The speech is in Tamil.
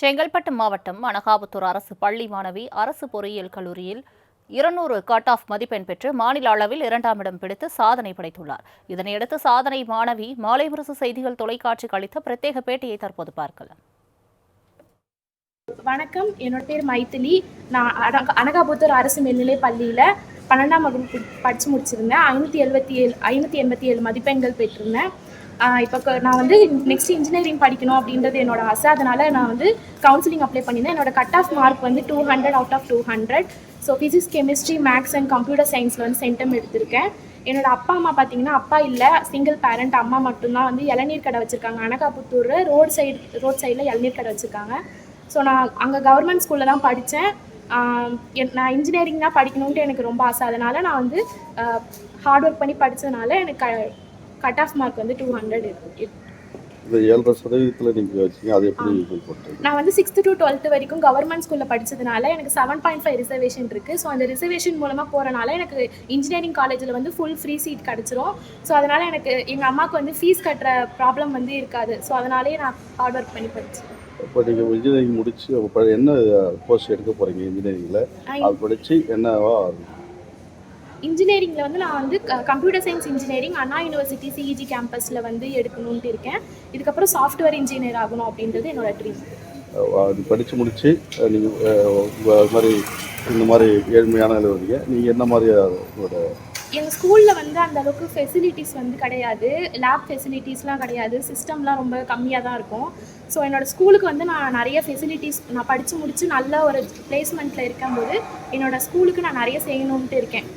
செங்கல்பட்டு மாவட்டம் அனகாபுத்தூர் அரசு பள்ளி மாணவி அரசு பொறியியல் கல்லூரியில் இருநூறு கட் ஆஃப் மதிப்பெண் பெற்று மாநில அளவில் இரண்டாம் இடம் பிடித்து சாதனை படைத்துள்ளார். இதனையடுத்து சாதனை மாணவி மாலை முரசு செய்திகள் தொலைக்காட்சிக்கு அளித்த பிரத்யேக பேட்டியை தற்போது பார்க்கலாம். வணக்கம். என்னோட பேர் மைத்திலி. நான் அனக- அனகாபுத்தூர் அரசு மேல்நிலை பள்ளியில் பன்னெண்டாம் வகுப்பு படித்து முடிச்சிருந்தேன். ஐநூற்றி எழுபத்தி ஏழு ஐநூற்றி எண்பத்தி ஏழு மதிப்பெண்கள் பெற்றிருந்தேன். இப்போ நான் வந்து நெக்ஸ்ட் இன்ஜினியரிங் படிக்கணும் அப்படின்றது என்னோட ஆசை. அதனால் நான் வந்து கவுன்சிலிங் அப்ளை பண்ணியிருந்தேன். என்னோட கட் ஆஃப் மார்க் வந்து two hundred out of two hundred so physics chemistry maths and computer சயின்ஸில் வந்து சென்டம் எடுத்திருக்கேன். என்னோட அப்பா அம்மா பார்த்தீங்கன்னா அப்பா இல்லை சிங்கிள் பேரண்ட் அம்மா மட்டும்தான் வந்து இளநீர் கடை வச்சுருக்காங்க. அனகாபுத்தூர் ரோட் சைடு ரோட் சைடில் இளநீர் கடை வச்சுருக்காங்க. ஸோ நான் அங்கே கவர்மெண்ட் ஸ்கூலில் தான் படித்தேன் நான் இன்ஜினியரிங் தான் படிக்கணுன்ட்டு எனக்கு ரொம்ப ஆசை. அதனால் நான் வந்து ஹார்ட் ஒர்க் பண்ணி படித்ததுனால எனக்கு கட் ஆஃப் மார்க் வந்து டூ ஹண்ட்ரட் இந்த ஏழரை சதவீதத்தில் நீங்கள் வச்சீங்க அது எப்படி இது பண்ணுறீங்க நான் வந்து சிக்ஸ்த்து டு டுவெல்த்து வரைக்கும் கவர்மெண்ட் ஸ்கூலில் படித்ததுனால எனக்கு செவன் பாயிண்ட் ஃபைவ் ரிசர்வேஷன் இருக்குது ஸோ அந்த ரிசர்வேஷன் மூலமாக போகிறனால எனக்கு இன்ஜினியரிங் காலேஜில் வந்து ஃபுல் ஃப்ரீ சீட் கிடச்சிரும். ஸோ அதனால் எனக்கு எங்கள் அம்மாவுக்கு வந்து ஃபீஸ் கட்டுற ப்ராப்ளம் வந்து இருக்காது. ஸோ அதனாலேயே நான் ஹார்ட் ஒர்க் பண்ணி படித்தேன் இப்போ நீங்கள் இன்ஜினியரிங் முடிச்சு என்ன கோர்ஸ் எடுக்க போகிறீங்க இன்ஜினியரிங்கில் அது படித்து என்னவா இன்ஜினியரிங்கில் வந்து நான் வந்து computer science engineering Anna university CEG கேம்பஸில் வந்து எடுக்கணுன்ட்டு இருக்கேன். இதுக்கப்புறம் சாஃப்ட்வேர் இன்ஜினியர் ஆகணும் அப்படின்றது என்னோட ட்ரீம் அது படித்து முடித்து நீங்கள் மாதிரி இந்த மாதிரி ஏழ்மையான வரீங்க நீங்கள் என்ன மாதிரி உங்களோட எங்கள் ஸ்கூலில் வந்து அந்த அளவுக்கு ஃபெசிலிட்டிஸ் வந்து கிடையாது. லேப் ஃபெசிலிட்டிஸ்லாம் கிடையாது. சிஸ்டம்லாம் ரொம்ப கம்மியாக தான் இருக்கும். ஸோ என்னோட ஸ்கூலுக்கு வந்து நான் நிறைய ஃபெசிலிட்டிஸ் நான் படித்து முடித்து நல்ல ஒரு பிளேஸ்மெண்ட்டில் இருக்கும்போது என்னோட ஸ்கூலுக்கு நான் நிறைய செய்யணுன்ட்டு இருக்கேன்.